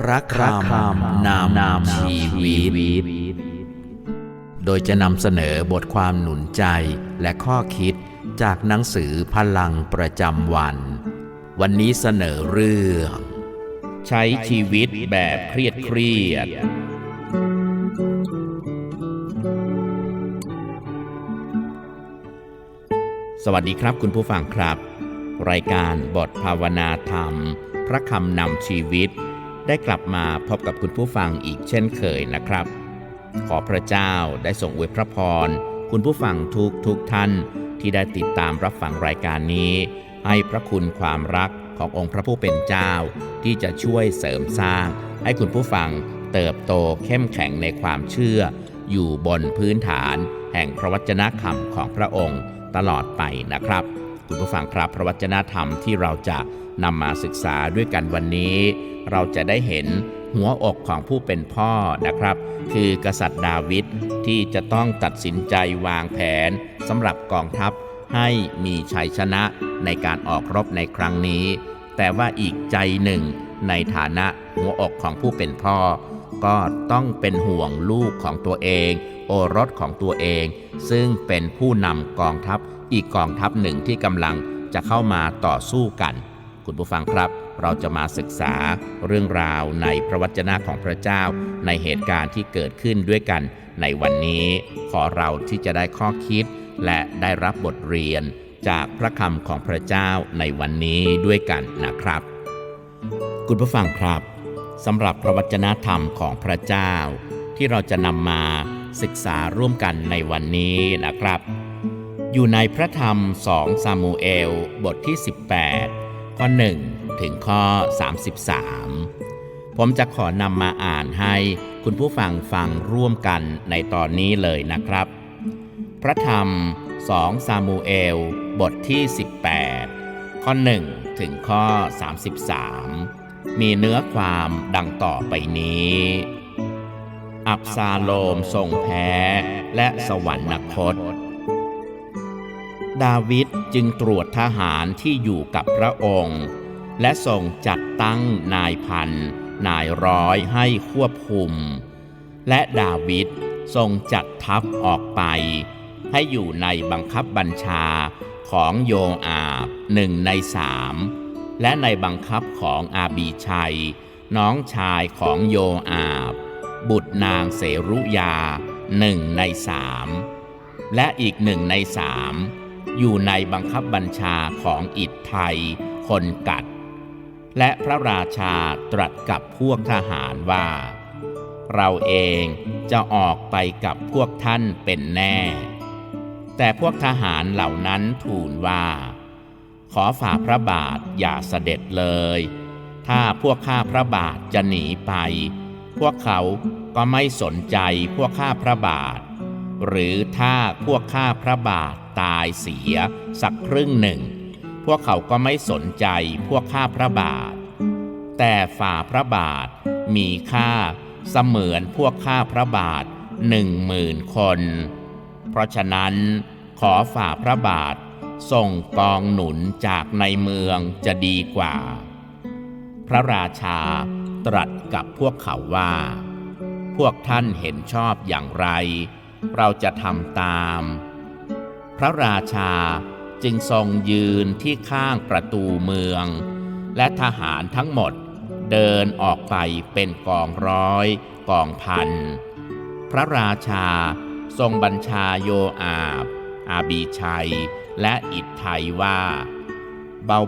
พระคำนำนำชีวิต โดยจะนำเสนอบทความหนุนใจและข้อคิดจากหนังสือพลังประจำวัน วันนี้เสนอเรื่อง ใช้ชีวิตแบบเครียดเครียดสวัสดีครับคุณผู้ฟังครับ รายการบทภาวนาธรรม พระคำนำชีวิต ได้กลับมาพบกับคุณผู้ฟังอีกเช่นเคยนะครับ ขอพระเจ้าได้ส่งอวยพระพร คุณผู้ฟังทุกทุกท่านที่ได้ติดตามรับฟังรายการนี้ ให้พระคุณความรักขององค์พระผู้เป็นเจ้า ที่จะช่วยเสริมสร้าง ให้คุณผู้ฟังเติบโตเข้มแข็งในความเชื่อ อยู่บนพื้นฐาน แห่งพระวจนะคำของพระองค์ตลอดไปนะครับ คุณผู้ฟังครับพระวจนะธรรมที่เราจะนำมาศึกษาด้วยกันวันนี้ เราจะได้เห็นหัวอกของผู้เป็นพ่อนะครับ คือกษัตริย์ดาวิดที่จะต้องตัดสินใจวางแผนสำหรับกองทัพให้มีชัยชนะในการออกรบในครั้งนี้ แต่ว่าอีกใจหนึ่งในฐานะหัวอกของผู้เป็นพ่อ ก็ต้องเป็นห่วงลูกของตัวเอง โอรสของตัวเอง ซึ่งเป็นผู้นำกองทัพ อีกกองทัพหนึ่งที่กำลังจะเข้ามาต่อสู้กัน คุณผู้ฟังครับ เราจะมาศึกษาเรื่องราวในพระวจนะของพระเจ้า ในเหตุการณ์ที่เกิดขึ้นด้วยกัน ในวันนี้ขอเราที่จะได้ข้อคิด และได้รับบทเรียนจากพระคำของพระเจ้าในวันนี้ด้วยกันนะครับ คุณผู้ฟังครับสำหรับพระวจนะธรรมของพระเจ้า ที่เราจะนำมาศึกษาร่วมกันในวันนี้นะครับ อยู่ในพระธรรมสองซามูเอล บทที่ 18 ข้อ 1 ถึงข้อ 33 ผมจะขอนำมาอ่านให้คุณผู้ฟังฟังร่วมกันในตอนนี้เลยนะครับ พระธรรมสองซามูเอล บทที่ 18 ข้อ 1 ถึงข้อ 33 มีเนื้อความดังต่อไปนี้ อับซาโลมทรงแพ้และสวรรคต ดาวิดจึงตรวจทหารที่อยู่กับพระองค์ และทรงจัดตั้งนายพัน นายร้อยให้ควบคุม และดาวิดทรงจัดทัพออกไป ให้อยู่ในบังคับบัญชาของโยอาบหนึ่งในสามและในบังคับของอาบีชัย น้องชายของโยอาบ บุตรนางเสรุยาหนึ่งในสามและอีกหนึ่งในสาม อยู่ในบังคับบัญชาของอิฐไทย คนกัด และพระราชาตรัสกับพวกทหารว่า เราเองจะออกไปกับพวกท่านเป็นแน่ แต่พวกทหารเหล่านั้นทูลว่า ขอฝ่าพระบาทอย่าเสด็จเลย ถ้าพวกข้าพระบาทจะหนีไป พวกเขาก็ไม่สนใจพวกข้าพระบาท หรือถ้าพวกข้าพระบาท ตายเสีย สักครึ่งหนึ่ง พวกเขาก็ไม่สนใจพวกข้าพระบาท แต่ฝ่าพระบาทมีค่าเสมือนพวกข้าพระบาทหนึ่งหมื่นคน เพราะฉะนั้นขอฝ่าพระบาทส่งกองหนุนจากในเมืองจะดีกว่า พระราชาตรัสกับพวกเขาว่า พวกท่านเห็นชอบอย่างไร เราจะทำตาม พระราชาจึงทรงยืนที่ข้างประตูเมือง และทหารทั้งหมดเดินออกไปเป็นกองร้อย กองพัน พระราชาทรงบัญชาโยอาบ อาบีชัย และอิทไทยว่า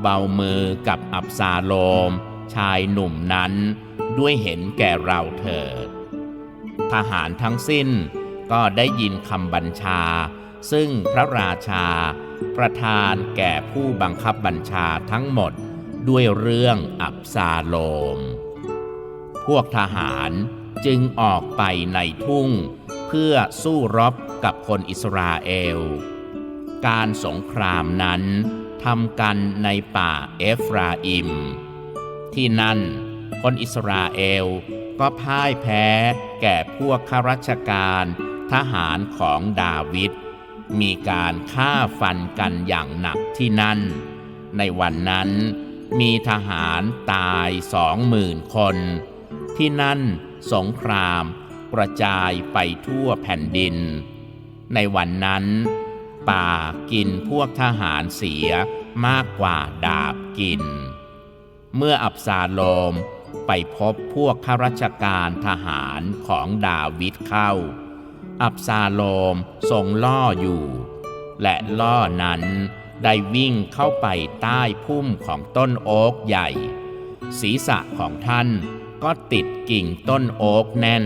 เบาๆมือกับอับซาโลม ชายหนุ่มนั้นด้วยเห็นแก่เราเถิด ทหารทั้งสิ้นก็ได้ยินคำบัญชา ซึ่งพระราชา ประทานแก่ผู้บังคับบัญชาทั้งหมดด้วยเรื่องอับซาโลม พวกทหารจึงออกไปในทุ่ง เพื่อสู้รบกับคนอิสราเอล การสงครามนั้นทำกันในป่าเอฟราอิม ที่นั่นคนอิสราเอลก็พ่ายแพ้แก่พวกข้าราชการทหารของดาวิด มีการฆ่าฟันกันอย่างหนักที่นั่น ในวันนั้นมีทหารตายสองหมื่นคน ที่นั่นสงครามกระจายไปทั่วแผ่นดิน ในวันนั้น ป่ากินพวกทหารเสียมากกว่าดาบกิน เมื่ออับซาโลมไปพบพวกข้าราชการทหารของดาวิดเข้า อับซาโลมทรงล่ออยู่ และล่อนั้นได้วิ่งเข้าไปใต้พุ่มของต้นโอ๊กใหญ่ ศีรษะของท่านก็ติดกิ่งต้นโอ๊กแน่น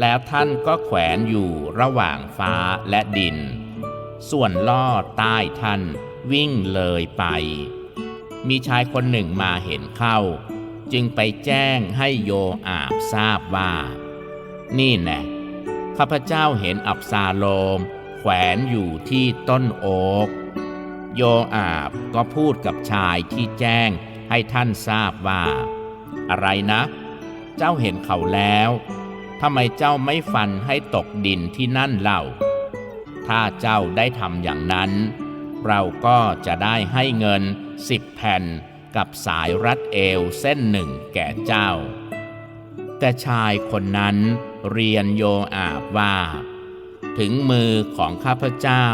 แล้วท่านก็แขวนอยู่ระหว่างฟ้าและดิน ส่วนล่อใต้ท่านวิ่งเลยไป มีชายคนหนึ่งมาเห็นเข้า จึงไปแจ้งให้โยอาบทราบว่า นี่แน่ ข้าพเจ้าเห็นอับซาโลม แขวนอยู่ที่ต้นโอ๊กโยอาบก็พูดกับชายที่แจ้งให้ท่านทราบว่า อะไรนะ เจ้าเห็นเขาแล้วทำไมเจ้าไม่ฟันให้ตกดินที่นั่นเล่า ถ้าเจ้าได้ทำอย่างนั้น เราก็จะได้ให้เงินสิบแผ่นกับสายรัดเอวเส้นหนึ่งแก่เจ้า แต่ชายคนนั้นเรียนโยอาบว่า ถึงมือของข้าพเจ้า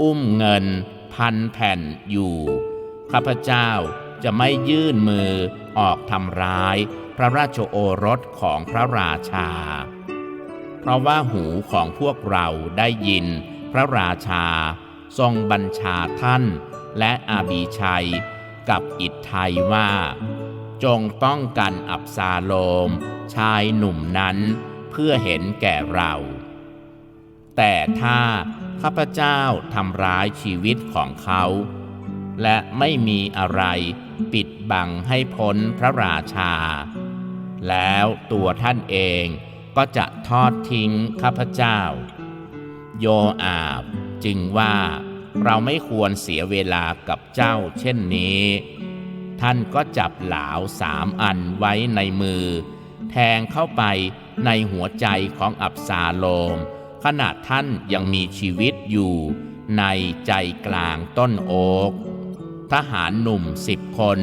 อุ้มเงินพันแผ่นอยู่ ข้าพเจ้าจะไม่ยื่นมือออกทำร้าย พระราชโอรสของพระราชา เพราะว่าหูของพวกเราได้ยิน พระราชา ทรงบัญชาท่านและอาบีชัย กับอิทไทยว่า จงป้องกันอับซาโลม ชายหนุ่มนั้นเพื่อเห็นแก่เรา แต่ถ้าข้าพเจ้าทำร้ายชีวิตของเขา และไม่มีอะไรปิดบังให้พ้นพระราชา แล้วตัวท่านเองก็จะทอดทิ้งข้าพเจ้า โยอาบจึงว่าเราไม่ควรเสียเวลากับเจ้าเช่นนี้ ท่านก็จับหลาวสามอันไว้ในมือ แทงเข้าไปในหัวใจของอับซาโลม ขณะท่านยังมีชีวิตอยู่ในใจกลางต้นโอ๊กทหารหนุ่มสิบคน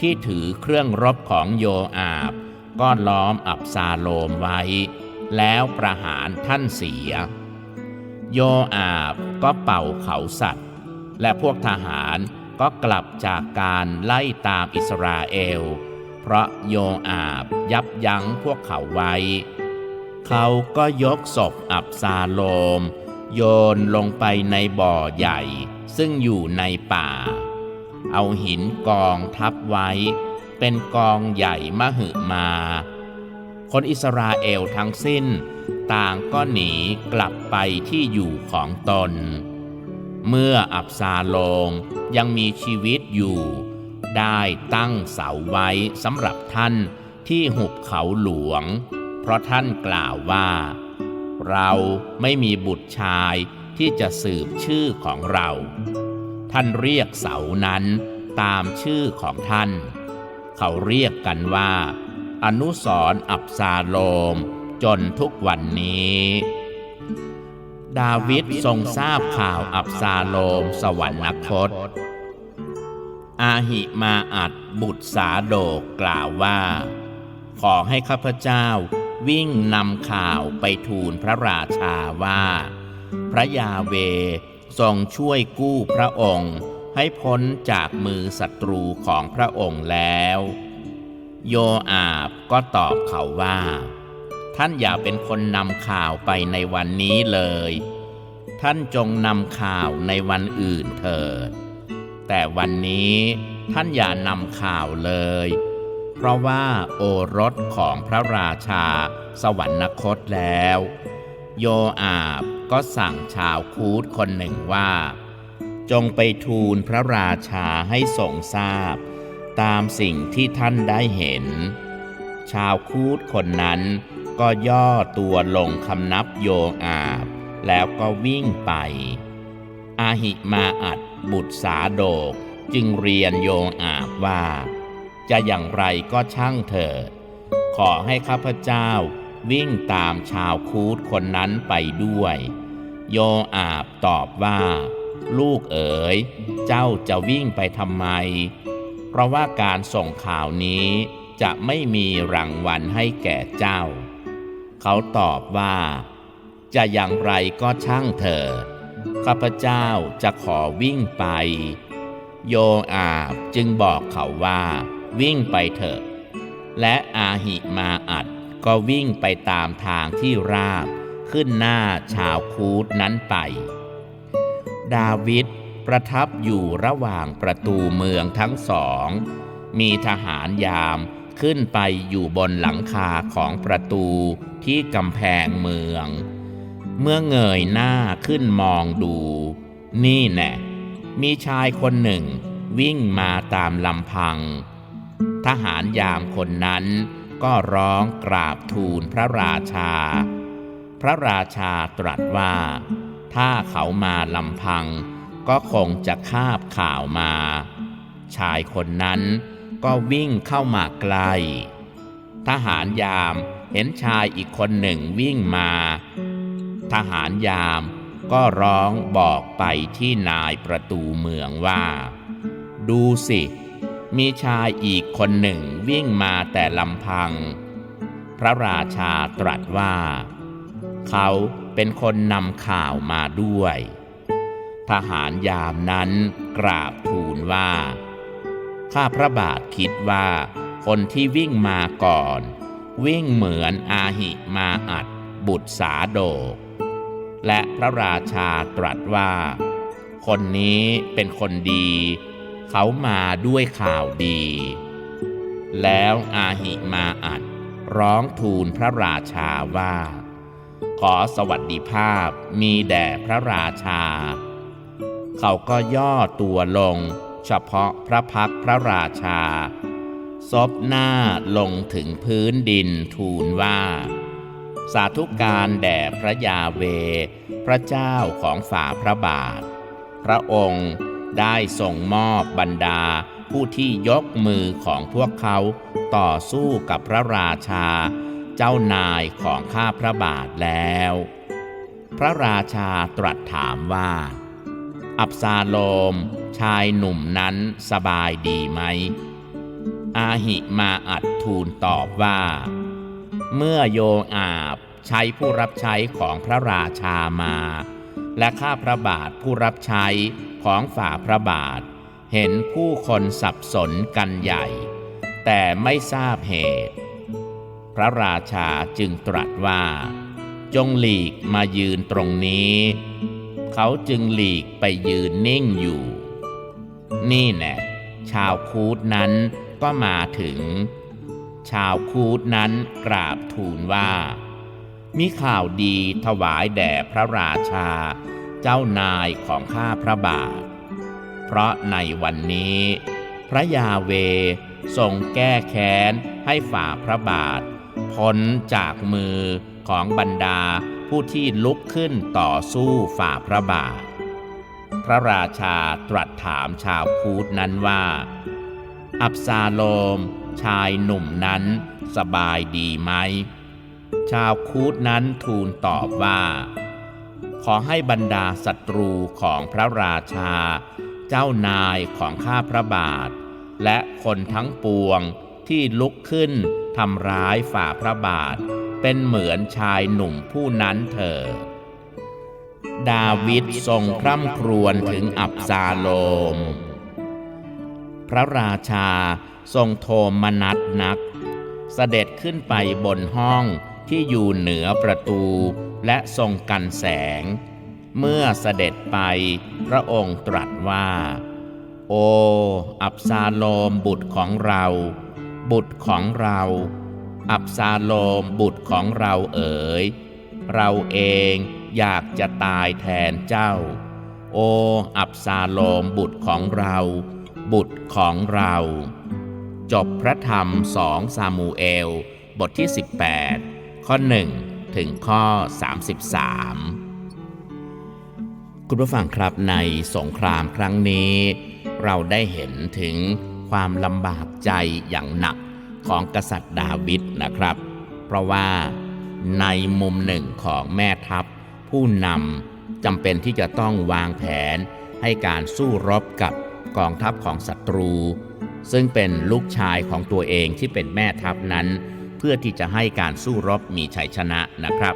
ที่ถือเครื่องรบของโยอาบ ก็ล้อมอับซาโลมไว้ แล้วประหารท่านเสีย โยอาบก็เป่าเขาสัตว์ และพวกทหาร ก็กลับจากการไล่ตามอิสราเอล เพราะโยอาบยับยั้งพวกเขาไว้ เขาก็ยกศพอับซาโลม โยนลงไปในบ่อใหญ่ ซึ่งอยู่ในป่า เอาหินกองทับไว้ เป็นกองใหญ่มหึมา คนอิสราเอลทั้งสิ้น ต่างก็หนีกลับไปที่อยู่ของตน เมื่ออับซาโลมยังมีชีวิตอยู่ ได้ตั้งเสาไว้สำหรับท่านที่หุบเขาหลวง เพราะท่านกล่าวว่า เราไม่มีบุตรชายที่จะสืบชื่อของเรา ท่านเรียกเสานั้นตามชื่อของท่าน เขาเรียกกันว่า อนุสรอับซาโลมจนทุกวันนี้ ดาวิดทรงทราบข่าวอับซาโลมสวรรคต อาหิมาอัดบุตรสาโดกกล่าวว่า ขอให้ข้าพเจ้าวิ่งนำข่าวไปทูลพระราชาว่า พระยาเวทรงช่วยกู้พระองค์ ให้พ้นจากมือศัตรูของพระองค์แล้ว โยอาบก็ตอบเขาว่า ท่านอย่าเป็นคนนำข่าวไปในวันนี้เลย ท่านจงนำข่าวในวันอื่นเถิด แต่วันนี้ท่านอย่านำข่าวเลย เพราะว่าโอรสของพระราชาสวรรคตแล้ว โยอาบก็สั่งชาวคูดคนหนึ่งว่า จงไปทูลพระราชาให้ทรงทราบ ตามสิ่งที่ท่านได้เห็น ชาวคูดคนนั้น ก็ย่อตัวลงคำนับโยอาบ แล้วก็วิ่งไป อาหิมาอัดบุตรสาโดกจึงเรียนโยอาบว่า จะอย่างไรก็ช่างเถิด ขอให้ข้าพเจ้าวิ่งตามชาวคูดคนนั้นไปด้วย โยอาบตอบว่า ลูกเอ๋ย เจ้าจะวิ่งไปทำไม เพราะว่าการส่งข่าวนี้จะไม่มีรางวัลให้แก่เจ้า เขาตอบว่า จะอย่างไรก็ช่างเถิดข้าพเจ้าจะขอวิ่งไป โยอาบจึงบอกเขาว่า วิ่งไปเถอะ และอาหิมาอัดก็วิ่งไปตามทางที่ราบขึ้นหน้าชาวคูดนั้นไป ดาวิดประทับอยู่ระหว่างประตูเมืองทั้งสอง มีทหารยาม ขึ้นไปอยู่บนหลังคาของประตูที่กำแพงเมือง เมื่อเงยหน้าขึ้นมองดู นี่แน่มีชายคนหนึ่งวิ่งมาตามลำพัง ทหารยามคนนั้นก็ร้องกราบทูลพระราชา พระราชาตรัสว่า ถ้าเขามาลำพัง ก็คงจะคาบข่าวมา ชายคนนั้น ก็วิ่งเข้ามาใกล ทหารยามเห็นชายอีกคนหนึ่งวิ่งมา ทหารยามก็ร้องบอกไปที่นายประตูเมืองว่า ดูสิ มีชายอีกคนหนึ่งวิ่งมาแต่ลำพัง พระราชาตรัสว่า เขาเป็นคนนำข่าวมาด้วย ทหารยามนั้นกราบทูลว่า ข้าพระบาทคิดว่า คนที่วิ่งมาก่อน วิ่งเหมือนอาหิมาอัดบุตรสาโดก และพระราชาตรัสว่า คนนี้เป็นคนดี เขามาด้วยข่าวดี แล้วอาหิมาอัดร้องทูลพระราชาว่า ขอสวัสดิภาพมีแด่พระราชา เขาก็ย่อตัวลง เฉพาะพระพักพระราชา ซบหน้าลงถึงพื้นดินทูลว่า สาธุการแด่พระยาเว พระเจ้าของฝ่าพระบาท พระองค์ได้ส่งมอบบรรดาผู้ที่ยกมือของพวกเขาต่อสู้กับพระราชา เจ้านายของข้าพระบาทแล้ว พระราชาตรัสถามว่า อับซาโลม ชายหนุ่มนั้นสบายดีไหม อาหิมาอัดทูลตอบว่า เมื่อโยอาบใช้ผู้รับใช้ของพระราชามา และข้าพระบาทผู้รับใช้ของฝ่าพระบาท เห็นผู้คนสับสนกันใหญ่ แต่ไม่ทราบเหตุ พระราชาจึงตรัสว่า จงหลีกมายืนตรงนี้ เขาจึงหลีกไปยืนนิ่งอยู่ นี่แน่ชาวคูดนั้นก็มาถึง ชาวคูดนั้นกราบทูลว่า มีข่าวดีถวายแด่พระราชา เจ้านายของข้าพระบาท เพราะในวันนี้ พระยาเวทรงแก้แค้นให้ฝ่าพระบาทพ้นจากมือของบรรดา ผู้ที่ลุกขึ้นต่อสู้ฝ่าพระบาท พระราชาตรัสถามชาวคูดนั้นว่า อับซาโลม ชายหนุ่มนั้นสบายดีไหม ชาวคูดนั้นทูลตอบว่า ขอให้บรรดาศัตรูของพระราชา เจ้านายของข้าพระบาท และคนทั้งปวงที่ลุกขึ้นทำร้ายฝ่าพระบาท เป็นเหมือนชายหนุ่มผู้นั้นเถิดดาวิดทรงคร่ำครวญถึงอับซาโลม พระราชาทรงโทมนัสนัก เสด็จขึ้นไปบนห้องที่อยู่เหนือประตูและทรงกันแสง เมื่อเสด็จไปพระองค์ตรัสว่า โอ อับซาโลมบุตรของเรา บุตรของเรา อับซาโลมบุตรของเราเอ๋ย เราเองอยากจะตายแทนเจ้า โอ อับซาโลมบุตรของเรา บุตรของเรา จบพระธรรมสองซามูเอล บทที่ 18 ข้อ 1 ถึงข้อ 33 คุณผู้ฟังครับในสงครามครั้งนี้ เราได้เห็นถึงความลำบากใจอย่างหนัก ของกษัตริย์ดาวิดนะครับ เพราะว่าในมุมหนึ่งของแม่ทัพ ผู้นำจำเป็นที่จะต้องวางแผนให้การสู้รบกับกองทัพของศัตรู ซึ่งเป็นลูกชายของตัวเองที่เป็นแม่ทัพนั้น เพื่อที่จะให้การสู้รบมีชัยชนะนะครับ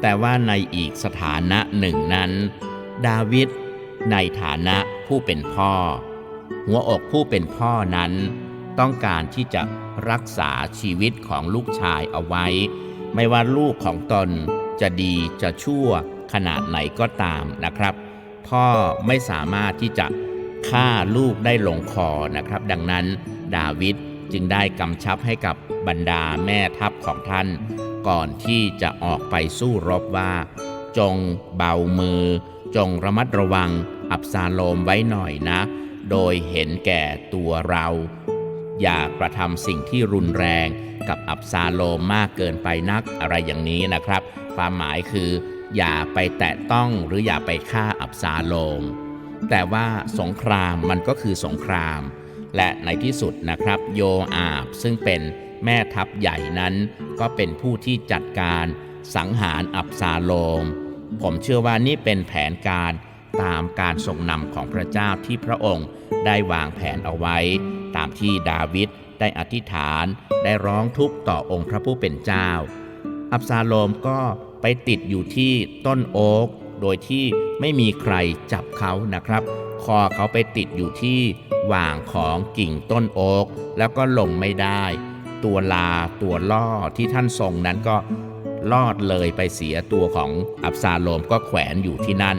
แต่ว่าในอีกสถานะหนึ่งนั้น ดาวิดในฐานะผู้เป็นพ่อ หัวอกผู้เป็นพ่อนั้น ต้องการที่จะ รักษาชีวิตของลูกชายเอาไว้ ไม่ว่าลูกของตนจะดีจะชั่วขนาดไหนก็ตามนะครับ พ่อไม่สามารถที่จะฆ่าลูกได้ลงคอนะครับ ดังนั้นดาวิดจึงได้กำชับให้กับบรรดาแม่ทัพของท่าน ก่อนที่จะออกไปสู้รบว่า จงเบามือ จงระมัดระวังอับซาโลมไว้หน่อยนะ โดยเห็นแก่ตัวเรา อย่ากระทำสิ่งที่รุนแรงกับอับซาโลมมากเกินไปนักอะไรอย่างนี้นะครับ ความหมายคือ อย่าไปแตะต้องหรืออย่าไปฆ่าอับซาโลม แต่ว่าสงครามมันก็คือสงคราม และในที่สุดนะครับ โยอาบซึ่งเป็นแม่ทัพใหญ่นั้น ก็เป็นผู้ที่จัดการสังหารอับซาโลม ผมเชื่อว่านี่เป็นแผนการตามการทรงนำของพระเจ้าที่พระองค์ได้วางแผนเอาไว้ ตามที่ดาวิดได้อธิษฐานได้ร้องทุกข์ต่อองค์พระผู้เป็นเจ้า อับซาโลมก็ไปติดอยู่ที่ต้นโอ๊กโดยที่ไม่มีใครจับเขานะครับ คอเขาไปติดอยู่ที่หว่างของกิ่งต้นโอ๊กแล้วก็ลงไม่ได้ ตัวลาตัวล่อที่ท่านทรงนั้นก็ลอดเลยไปเสียตัวของอับซาโลมก็แขวนอยู่ที่นั่น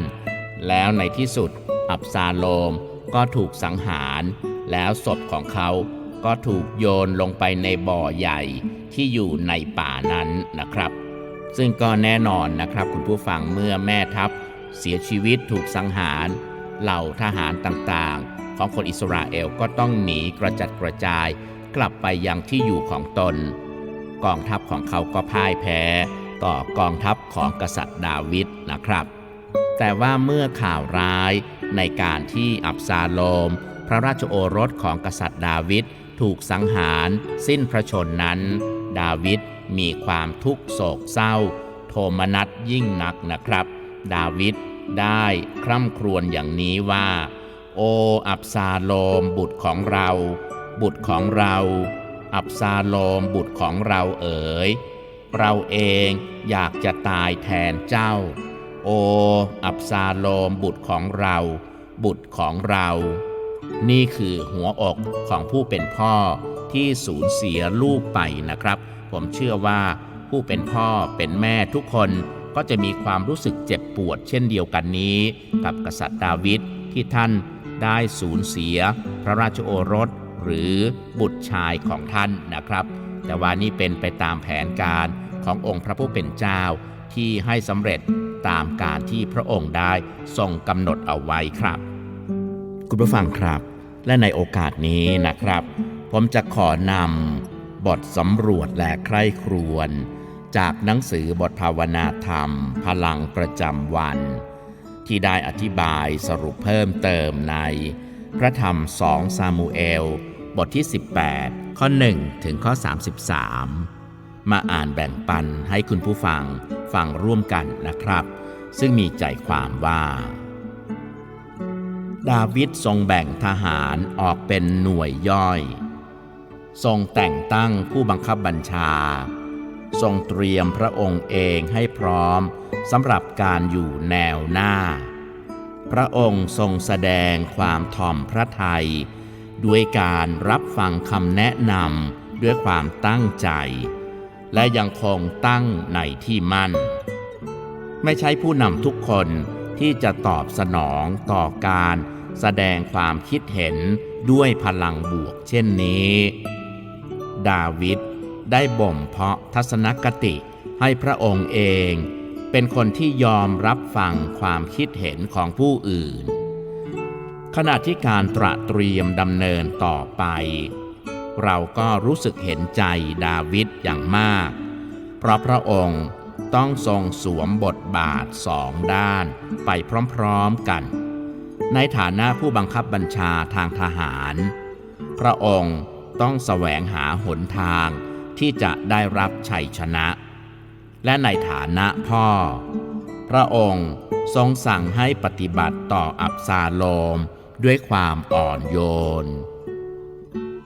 แล้วในที่สุดอับซาโลมก็ถูกสังหาร แล้วศพของเขาก็ถูกโยนลงไปในบ่อใหญ่ที่อยู่ในป่านั้นนะครับ ซึ่งก็แน่นอนนะครับคุณผู้ฟังเมื่อแม่ทัพเสียชีวิตถูกสังหาร เหล่าทหารต่างๆ ของคนอิสราเอลก็ต้องหนีกระจัดกระจาย กลับไปยังที่อยู่ของตน กองทัพของเขาก็พ่ายแพ้ ต่อกองทัพของกษัตริย์ดาวิดนะครับ แต่ว่าเมื่อข่าวร้ายในการที่อับซาโลม พระราชโอรสของกษัตริย์ดาวิดถูกสังหาร สิ้นพระชนนั้น ดาวิดมีความทุกโศกเศร้า โทมนัสยิ่งนักนะครับ ดาวิดได้คร่ำครวญอย่างนี้ว่า โออับซาโลมบุตรของเรา บุตรของเรา อับซาโลมบุตรของเราเอ๋ยเราเองอยากจะตายแทนเจ้า โอ อับซาโลมบุตรของเรา บุตรของเรา นี่คือหัวอกของผู้เป็นพ่อที่สูญเสียลูกไปนะครับ ผมเชื่อว่าผู้เป็นพ่อเป็นแม่ทุกคนก็จะมีความรู้สึกเจ็บปวดเช่นเดียวกันนี้ กับกษัตริย์ดาวิดที่ท่านได้สูญเสีย พระราชโอรสหรือบุตรชายของท่านนะครับ แต่ว่านี่เป็นไปตามแผนการขององค์พระผู้เป็นเจ้าที่ให้สำเร็จตามการที่พระองค์ได้ทรงกำหนดเอาไว้ครับ คุณผู้ฟังครับ และในโอกาสนี้นะครับ ผมจะขอนำบทสำรวจและใคร่ครวญจากหนังสือบทภาวนาธรรม พลังประจำวัน ที่ได้อธิบายสรุปเพิ่มเติมใน พระธรรมสองซามูเอล บทที่ 18 ข้อ 1 ถึงข้อ 33 มาอ่านแบ่งปันให้คุณผู้ฟังฟังร่วมกันนะครับ ซึ่งมีใจความว่า ดาวิดทรงแบ่งทหารออกเป็นหน่วยย่อย ทรงแต่งตั้งผู้บังคับบัญชา ทรงเตรียมพระองค์เองให้พร้อมสำหรับการอยู่แนวหน้า พระองค์ทรงแสดงความถ่อมพระทัยด้วยการรับฟังคำแนะนำด้วยความตั้งใจ และยังคงตั้งในที่มั่น ไม่ใช่ผู้นำทุกคนที่จะตอบสนองต่อการ แสดงความคิดเห็นด้วยพลังบวกเช่นนี้ ดาวิดได้บ่มเพาะทัศนคติให้พระองค์เอง เป็นคนที่ยอมรับฟังความคิดเห็นของผู้อื่น ขณะที่การตระเตรียมดำเนินต่อไป เราก็รู้สึกเห็นใจดาวิดอย่างมาก เพเพราะพระองค์ต้องทรงสวมบทบาทสองด้านไปพร้อมๆกัน ในฐานะผู้บังคับบัญชาทางทหาร พระองค์ต้องแสวงหาหนทางที่จะได้รับชัยชนะ และในฐานะพ่อ พระองค์ทรงสั่งให้ปฏิบัติต่ออับซาโลมด้วยความอ่อนโยน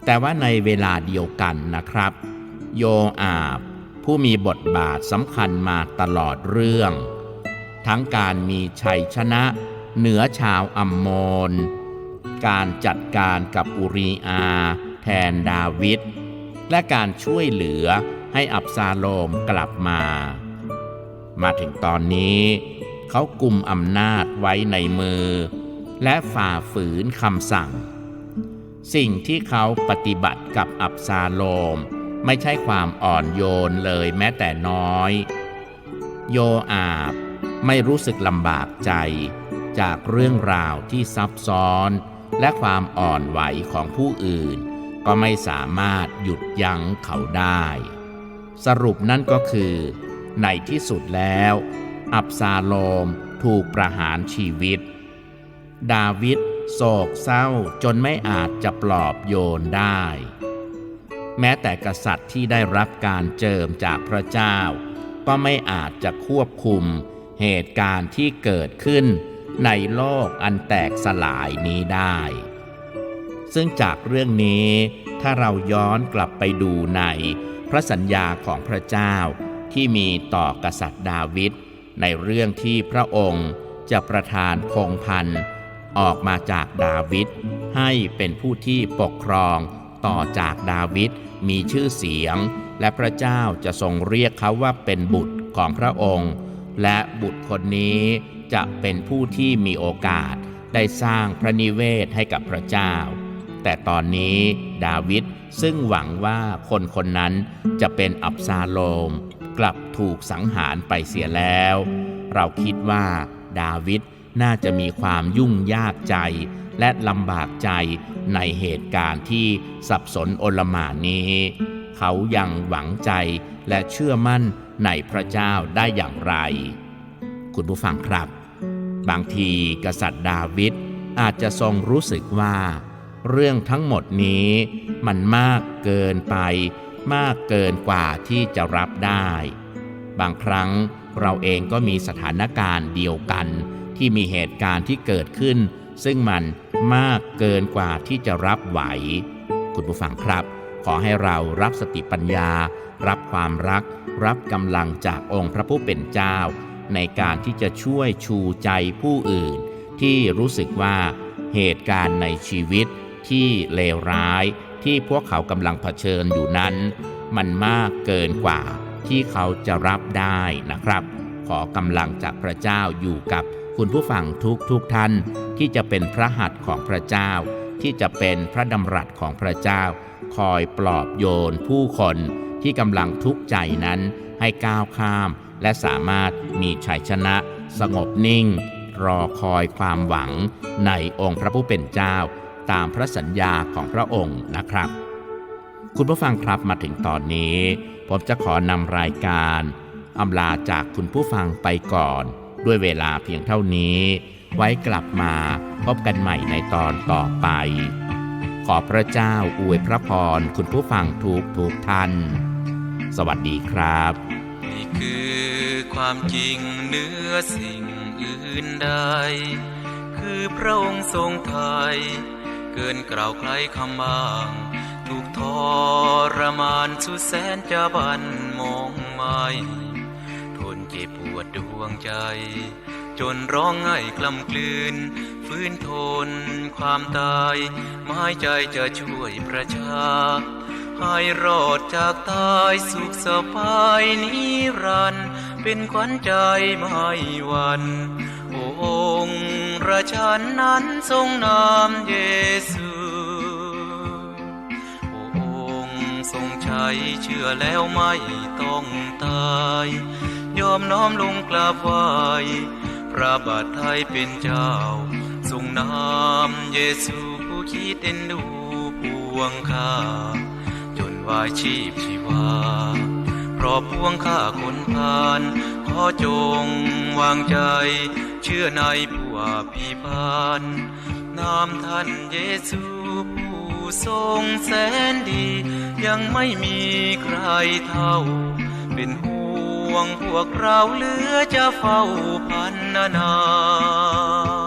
แต่ว่าในเวลาเดียวกันนะครับ โยอาบผู้มีบทบาทสำคัญมาตลอดเรื่อง ทั้งการมีชัยชนะ เหนือชาวอัมโมนการจัดการกับอุรีอาแทนดาวิดและการช่วยเหลือให้อับซาโลมกลับมา มาถึงตอนนี้เขากุมอำนาจไว้ในมือ และฝ่าฝืนคำสั่ง สิ่งที่เขาปฏิบัติกับอับซาโลม ไม่ใช่ความอ่อนโยนเลยแม้แต่น้อย โยอาบไม่รู้สึกลำบากใจ จากเรื่องราวที่ซับซ้อน และความอ่อนไหวของผู้อื่น ก็ไม่สามารถหยุดยั้งเขาได้ สรุปนั่นก็คือ ในที่สุดแล้ว อับซาโลมถูกประหารชีวิต ดาวิดโศกเศร้าจนไม่อาจจะปลอบโยนได้ แม้แต่กษัตริย์ที่ได้รับการเจิมจากพระเจ้า ก็ไม่อาจจะควบคุมเหตุการณ์ที่เกิดขึ้น ในโลกอันแตกสลายนี้ได้ ซึ่งจากเรื่องนี้ถ้าเราย้อนกลับไปดูในพระสัญญาของพระเจ้าที่มีต่อกษัตริย์ดาวิดในเรื่องที่พระองค์จะประทานพงพันธ์ออกมาจากดาวิดให้เป็นผู้ที่ปกครองต่อจากดาวิดมีชื่อเสียง และพระเจ้าจะทรงเรียกเขาว่าเป็นบุตรของพระองค์ และบุตรคนนี้ จะเป็นผู้ที่มีโอกาสได้สร้างพระนิเวศให้กับพระเจ้า แต่ตอนนี้ดาวิดซึ่งหวังว่าคนคนนั้นจะเป็นอับซาโลม กลับถูกสังหารไปเสียแล้ว เราคิดว่าดาวิดน่าจะมีความยุ่งยากใจและลำบากใจในเหตุการณ์ที่สับสนโอลหม่านนี้ เขายังหวังใจและเชื่อมั่นในพระเจ้าได้อย่างไร คุณผู้ฟังครับ บางทีกษัตริย์ดาวิดอาจจะทรงรู้สึกว่า เรื่องทั้งหมดนี้มันมากเกินไป มากเกินกว่าที่จะรับได้ บางครั้งเราเองก็มีสถานการณ์เดียวกัน ที่มีเหตุการณ์ที่เกิดขึ้น ซึ่งมันมากเกินกว่าที่จะรับไหว คุณผู้ฟังครับ ขอให้เรารับสติปัญญา รับความรัก รับกำลังจากองค์พระผู้เป็นเจ้า ในการที่จะช่วยชูใจผู้อื่น ที่รู้สึกว่าเหตุการณ์ในชีวิตที่เลวร้ายที่พวกเขากำลังเผชิญอยู่นั้น มันมากเกินกว่าที่เขาจะรับได้นะครับ ขอกำลังจากพระเจ้าอยู่กับคุณผู้ฟังทุกทุกท่าน ที่จะเป็นพระหัตถ์ของพระเจ้า ที่จะเป็นพระดำรัสของพระเจ้า คอยปลอบโยนผู้คนที่กำลังทุกข์ใจนั้นให้ก้าวข้าม และสามารถมีชัยชนะ สงบนิ่ง รอคอยความหวังในองค์พระผู้เป็นเจ้า ตามพระสัญญาของพระองค์นะครับ คุณผู้ฟังครับมาถึงตอนนี้ ผมจะขอนำรายการอำลาจากคุณผู้ฟังไปก่อน ด้วยเวลาเพียงเท่านี้ ไว้กลับมาพบกันใหม่ในตอนต่อไป ขอพระเจ้าอวยพระพรคุณผู้ฟังทุกทุกท่าน สวัสดีครับ นี่คือ ความจริงเหนือสิ่งอื่นใด คือพระองค์ทรงไทย เกินกล่าวใครคำบางถูกทรมานสุดแสนจะบันมองไม่ทนเจ็บปวดดวงใจ จนร้องไห้กลำกลืน ฟื้นทนความตายไม้ใจจะช่วยประชาให้รอดจากตายสุขสบายนิรันดร์ เป็นขวัญใจไม่หวันโอ้องค์ราชันนั้นทรงนามเยซูโอ้องค์ทรงใช้เชื่อแล้วไม่ต้องตาย ยอมน้อมลงกราบไหวพระบาทไทยเป็นเจ้า ทรงนามเยซูผู้คิดเอ็นดูปวงข้าจนวายชีพชีวา เพราะพวงข้าคนพานขอจงวางใจ เชื่อในผู้อภิบาลนามท่านเยซูผู้ทรงแสนดี ยังไม่มีใครเท่า เป็นห่วงพวกเราเหลือจะเฝ้าพันนา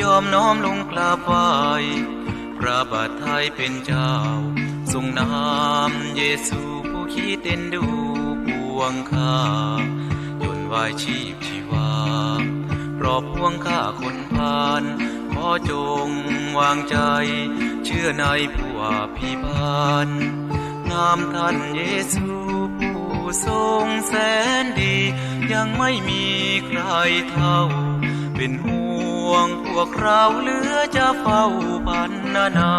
ยอมน้อมลงกราบไหวพระบาทไทยเป็นเจ้า ทรงนามเยซูผู้คิดเอ็นดูปวงข้าจนวายชีพชีวาเพราะพวงข้าคนพานขอจงวางใจ เชื่อในผู้อภิบาลนามท่านเยซูผู้ทรงแสนดี ยังไม่มีใครเท่า เป็นห่ วงพวกเราเหลือจะเฝ้าพันนานา